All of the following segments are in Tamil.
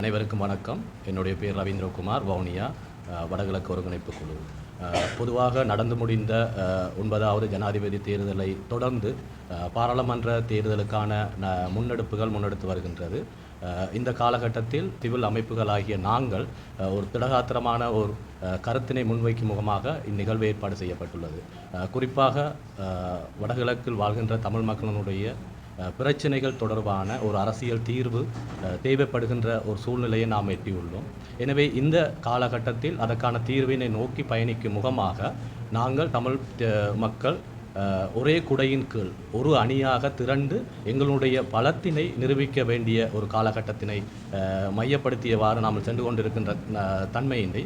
அனைவருக்கும் வணக்கம். என்னுடைய பேர் ரவீந்திரகுமார் வவுனியா வடகிழக்கு ஒருங்கிணைப்பு குழு. பொதுவாக நடந்து முடிந்த ஒன்பதாவது ஜனாதிபதி தேர்தலை தொடர்ந்து பாராளுமன்ற தேர்தலுக்கான முன்னெடுப்புகள் முன்னெடுத்து வருகின்றது. இந்த காலகட்டத்தில் சிவில் அமைப்புகளாகிய நாங்கள் ஒரு திடகாத்திரமான ஒரு கருத்தினை முன்வைக்கும் முகமாக இந்நிகழ்வு ஏற்பாடு செய்யப்பட்டுள்ளது. குறிப்பாக வடகிழக்கில் வாழ்கின்ற தமிழ் மக்களினுடைய பிரச்சனைகள் தொடர்பான ஒரு அரசியல் தீர்வு தேவைப்படுகின்ற ஒரு சூழ்நிலையை நாம் எட்டியுள்ளோம். எனவே இந்த காலகட்டத்தில் அதற்கான தீர்வினை நோக்கி பயணிக்கும் முகமாக நாங்கள் தமிழ் மக்கள் ஒரே குடையின் கீழ் ஒரு அணியாக திரண்டு எங்களுடைய பலத்தினை நிரூபிக்க வேண்டிய ஒரு காலகட்டத்தினை மையப்படுத்தியவாறு நாம் சென்று கொண்டிருக்கின்ற தன்மையினை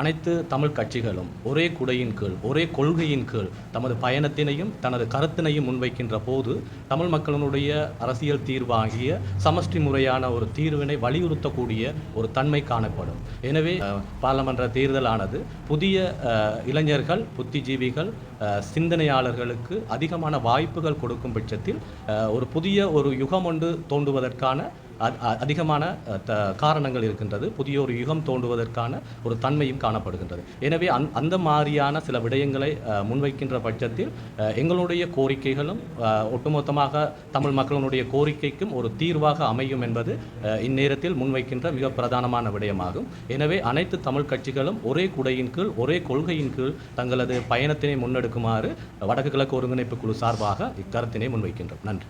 அனைத்து தமிழ் கட்சிகளும் ஒரே குடையின் கீழ் ஒரே கொள்கையின் கீழ் தமது பயணத்தினையும் தனது கருத்தினையும் முன்வைக்கின்ற போது தமிழ் மக்களினுடைய அரசியல் தீர்வாகிய சமஷ்டி முறையான ஒரு தீர்வினை வலியுறுத்தக்கூடிய ஒரு தன்மை காணப்படும். எனவே பாராளுமன்ற தேர்தலானது புதிய இளைஞர்கள் புத்திஜீவிகள் சிந்தனையாளர்களுக்கு அதிகமான வாய்ப்புகள் கொடுக்கும் பட்சத்தில் ஒரு புதிய ஒரு யுகம் ஒன்று தோன்றுவதற்கான அதிகமான த- காரணங்கள் இருக்கின்றது. புதிய ஒரு யுகம் தோன்றுவதற்கான ஒரு தன்மையும் காணப்படுகின்றது. எனவே அந் அந்த மாதிரியான சில விடயங்களை முன்வைக்கின்ற பட்சத்தில் எங்களுடைய கோரிக்கைகளும் ஒட்டுமொத்தமாக தமிழ் மக்களினுடைய கோரிக்கைக்கும் ஒரு தீர்வாக அமையும் என்பது இந்நேரத்தில் முன்வைக்கின்ற மிக பிரதானமான விடயமாகும். எனவே அனைத்து தமிழ் கட்சிகளும் ஒரே குடையின் கீழ் ஒரே கொள்கையின் கீழ் தங்களது பயணத்தினை முன்னெடுக்குமாறு வடக்கு கிழக்கு ஒருங்கிணைப்பு குழு சார்பாக இக்கருத்தினை முன்வைக்கின்றோம். நன்றி.